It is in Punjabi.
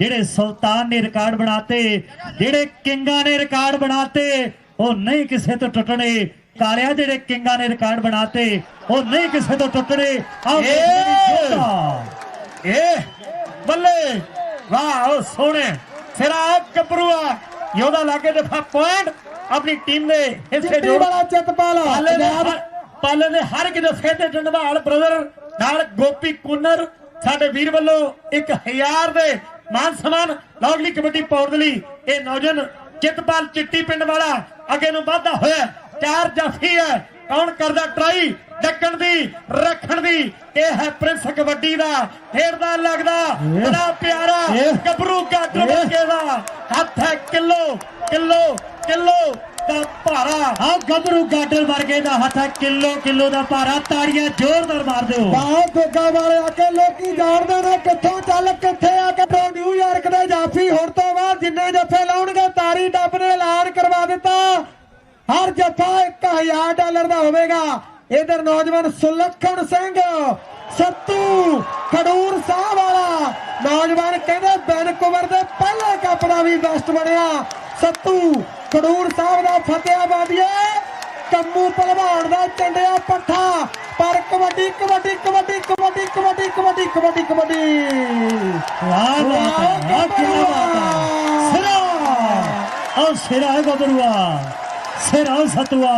ਜਿਹੜੇ ਸੁਲਤਾਨ ਨੇ ਰਿਕਾਰਡ ਬਣਾਤੇ ਜਿਹੜੇ ਕਿੰਗਾਂ ਨੇ ਰਿਕਾਰਡ ਬਣਾਤੇ ਉਹ ਨਹੀਂ ਕਿਸੇ ਤੋਂ ਟੁੱਟਣੇ। ਕਾਲਿਆ ਜਿਹੜੇ ਕਿੰਗਾਂ ਨੇ ਰਿਕਾਰਡ ਬਣਾਤੇ ਉਹ ਨਹੀਂ ਕਿਸੇ ਤੋਂ ਟੁੱਟਣੇ। ਆਓ! ਏ! ਬੱਲੇ! ਵਾਹ ਉਹ ਸੋਹਣੇ। ਸਿਰਾ ਕਪਰੂਆ ਯੋਦਾ ਲਾਗੇ ਤੇ ਪੁਆਇੰਟ। ਆਪਣੀ ਟੀਮ ਦੇ ਹਿੱਸੇ ਜੋੜ। ਵਾਲਾ ਚਿੱਤਪਾਲ ਪਾਲੇ ਨੇ ਪੰਜਾਬ ਹਰ- ਇੱਕ ਜੱਫੇ ਤੇ ਡੰਡਵਾਲ ਬ੍ਰਦਰ ਨਾਲ ਗੋਪੀ ਕੁੰਨਰ ਸਾਡੇ ਵੀਰ ਵੱਲੋਂ 1000 ਦੇ ਮਾਨ ਸਨਮਾਨ ਲੌਗਲੀ ਕਬੱਡੀ ਪਾਉਣ ਦੇ ਲਈ ਇਹ ਨੌਜਵਾਨ ਚਿੱਤਪਾਲ ਚਿੱਟੀ ਪਿੰਡ ਵਾਲਾ ਅੱਗੇ ਨੂੰ ਵਧਦਾ ਹੋਇਆ ਚਾਰ ਜੱਫੀ ਹੈ। ਕੌਣ ਕਰਦਾ ਟਰਾਈ? ਡੱਕਣ ਦੀ ਰੱਖਣ ਦੀ। ਇਹ ਹੈ ਪ੍ਰਿੰਸ ਕਬੱਡੀ ਦਾ। ਖੇਡਦਾ ਲੱਗਦਾ ਬੜਾ ਪਿਆਰਾ। ਗੱਭਰੂ ਗੱਡ ਵਰਗੇ ਦਾ। ਹੱਥ ਹੈ ਕਿਲੋ ਕਿਲੋ ਕਿਲੋ। ਦਾ ਭਾਰਾ ਆਓ ਗੱਭਰੂ ਗਾਡਰ ਵਰਗੇ ਦਾ ਹੱਥ ਹੈ, ਕਿਲੋ ਕਿਲੋ ਦਾ ਭਾਰਾ। ਤਾੜੀਆਂ ਜ਼ੋਰਦਾਰ ਮਾਰ ਦਿਓ ਬਾਹਰ ਗੋਗਾ ਵਾਲੇ ਆ ਕੇ ਲੋਕੀ ਜਾਣਦੇ ਨੇ ਕਿੱਥੋਂ ਚੱਲ, ਕਿੱਥੇ ਆ ਕੇ ਨਿਊਯਾਰਕ ਦੇ ਜਾਫੀ। ਹੁਣ ਤੋਂ ਬਾਅਦ ਜਿੰਨੇ ਜੱਫੇ ਲਾਉਣਗੇ, ਤਾਰੀ ਡੱਬ ਨੇ ਐਲਾਨ ਕਰਵਾ ਦਿੱਤਾ। ਹਰ ਜੱਫਾ 1000 ਡਾਲਰ ਦਾ ਹੋਵੇਗਾ। ਇਧਰ ਨੌਜਵਾਨ ਸੁਲੱਖਣ ਸਿੰਘ, ਸੱਤੂ ਖਡੂਰ ਸਾਹਿਬ ਵਾਲਾ। ਨੌਜਵਾਨ ਕਹਿੰਦੇ ਵੈਨਕੂਵਰ ਦੇ ਪਹਿਲੇ ਕੱਪ ਦਾ ਵੀ ਬੈਸਟ ਬਣਿਆ। ਸੱਤੂ ਖਡੂਰ ਸਾਹਿਬ ਦਾ ਫਤਿਆਬਾਦੀਏ ਕੰਮੂ ਪਹਿਲਵਾਨ ਦਾ ਚੰਡਿਆ ਪੱਠਾ। ਪਰ ਕਬੱਡੀ ਕਬੱਡੀ ਕਬੱਡੀ ਕਬੱਡੀ ਕਬੱਡੀ ਕਬੱਡੀ ਕਬੱਡੀ ਕਬੱਡੀ। ਵਾਹ ਬਾਤ ਹੈ ਵਾਹ ਕੀ ਬਾਤ ਹੈ ਸਿਰਾ। ਆਓ ਸਿਰਾ ਹੈ ਸਿਰਾ ਸਤੂਆ।